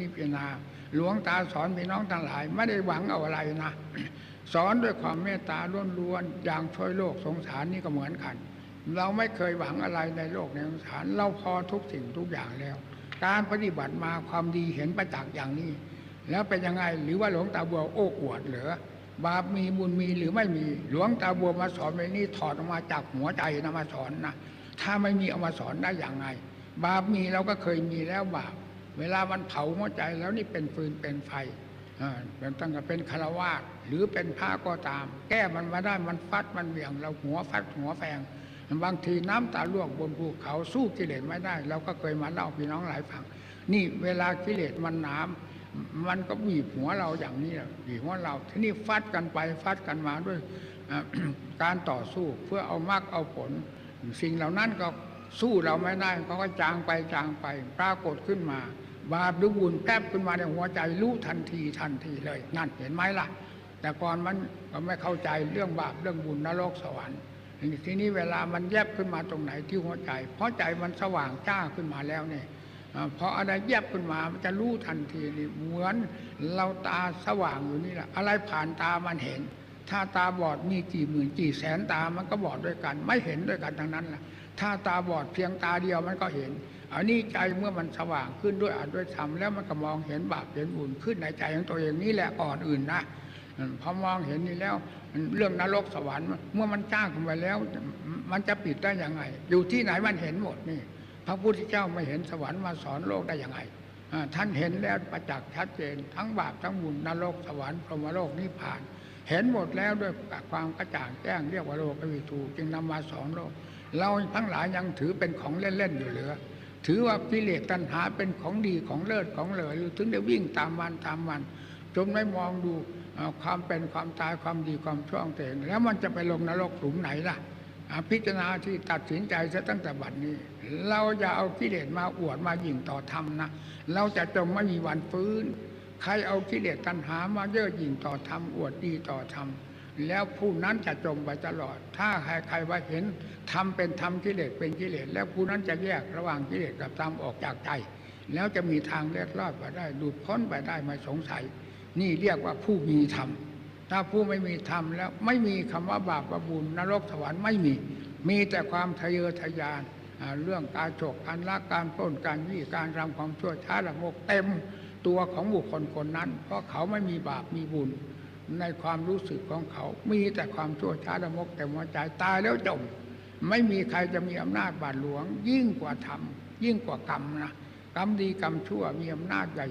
นี่พิจารณาหลวงตาสอนพี่น้องทั้งหลาย ไม่ได้หวังเอาอะไรนะ สอนด้วยความเมตตาล้วนๆอย่างช่วยโลกสงสารนี่ก็เหมือนกัน เราไม่เคยหวังอะไรในโลกในสงสาร เราพอทุกสิ่งทุกอย่างแล้ว การปฏิบัติมาความดีเห็นประจักษ์อย่างนี้ แล้วเป็นยังไงหรือว่าหลวงตาบัวโอ้อวดเหรือบาปมีบุญมีหรือไม่มีหลวงตาบัวมาสอนในนี้ถอดออกมาจากหัวใจนะมาสอนนะถ้าไม่มีเอามาสอนได้อย่างไง บาปมีเราก็เคยมีแล้วบาป เวลามันเผาหัวใจแล้วนี่เป็นฟืนเป็นไฟเป็นตั้งแต่เป็นคารวาสหรือเป็นพระก็ตาม แก้มันมาได้มันฟัดมันเหวี่ยง เราหัวฟัดหัวแฝงบางทีน้ำตาลวกบนภูเขาสู้กิเลสไม่ได้ เราก็เคยมาเล่าพี่น้องหลายฟังนี่เวลากิเลสมันหนามมันก็บีบหัวเราอย่างนี้แหละบีบหัวเราทีนี้ฟัดกันไปฟัดกันมาด้วยการต่อสู้เพื่อเอามากเอาผล สิ่งเหล่านั้นก็ สู้เราไม่ได้เขาก็จางไปจางไป ปรากฏขึ้นมา บาปหรือบุญแทบขึ้นมาในหัวใจรู้ทันทีทันทีเลย นั่นเห็นไหมล่ะ แต่ก่อนมันก็ไม่เข้าใจเรื่องบาปเรื่องบุญนรกสวรรค์ทีนี้เวลามันแยบขึ้นมาตรงไหนที่หัวใจ เพราะใจมันสว่างจ้าขึ้นมาแล้วเนี่ยอ่าพออะไรแยบขึ้นมามันจะรู้ทันทีนี่เหมือนเราตาสว่างอยู่นี่แหละอะไรผ่านตามันเห็น ถ้าตาบอดมีกี่หมื่นกี่แสนตามันก็บอดด้วยกัน ไม่เห็นด้วยกันทั้งนั้นแหละถ้าตาบอดเพียงตาเดียวมันก็เห็นอันนี้ใจเมื่อมันสว่างขึ้นด้วยอาจด้วยธรรมแล้วมันก็มองเห็นบาปเห็นบุญขึ้นในใจของตัวเองนี่แหละก่อนอื่นนะพอมองเห็นนี่แล้วเรื่องนรกสวรรค์เมื่อมันจ้างขึ้นไปแล้ว มันจะปิดได้ยังไง อยู่ที่ไหนมันเห็นหมดนี่ พระพุทธเจ้าไม่เห็นสวรรค์มาสอนโลกได้ยังไงท่านเห็นแล้วประจักษ์ชัดเจน ทั้งบาปทั้งบุญนรกสวรรค์พรหมโลกนิพพาน เห็นหมดแล้วด้วยความกระจ่างแจ้งเรียกว่าโลกวิทูจึงนำมาสอนโลก เราทั้งหลายยังถือเป็นของเล่นๆอยู่เหลือ ถือว่ากิเลสตัณหาเป็นของดีของเลิศของเหลือหรือถึงได้วิ่งตามมันตามมันจนไม่มองดูความเป็นความตายความดีความชั่วของตัวเองแล้วมันจะไปลงนรกหลุมไหนล่ะพิจารณาที่ตัดสินใจซะตั้งแต่บัดนี้ เราอย่าเอากิเลสมาอวดมายิ่งต่อธรรมนะ เราจะจมไม่มีวันฟื้น ใครเอากิเลสตัณหามาเย่อหยิ่งต่อธรรมอวดดีต่อธรรมแล้วผู้นั้นจะจมไปตลอด ถ้าใครใครว่าเห็นธรรมเป็นธรรมกิเลสเป็นกิเลสแล้วผู้นั้นจะแยกระหว่างกิเลสกับธรรมออกจากใจ แล้วจะมีทางเล็ดรอดไปได้หลุดพ้นไปได้ไม่สงสัย นี่เรียกว่าผู้มีธรรมถ้าผู้ไม่มีธรรมแล้วไม่มีคำว่าบาปว่าบุญนรกสวรรค์ไม่มี มีแต่ความทะเยอทะยานเรื่องการฉกการลักการปล้นการยี่การทำความชั่วช้าละโมกเต็ม ตัวของบุคคลคนนั้น เพราะเขาไม่มีบาปมีบุญ ในความรู้สึกของเขา มีแต่ความชั่วช้าละโมกเต็มหัวใจตายแล้วจม ไม่มีใครจะมีอำนาจบาดหลวง ยิ่งกว่าธรรมยิ่งกว่ากรรมนะกรรมดีกรรมชั่วมีอำนาจใหญ่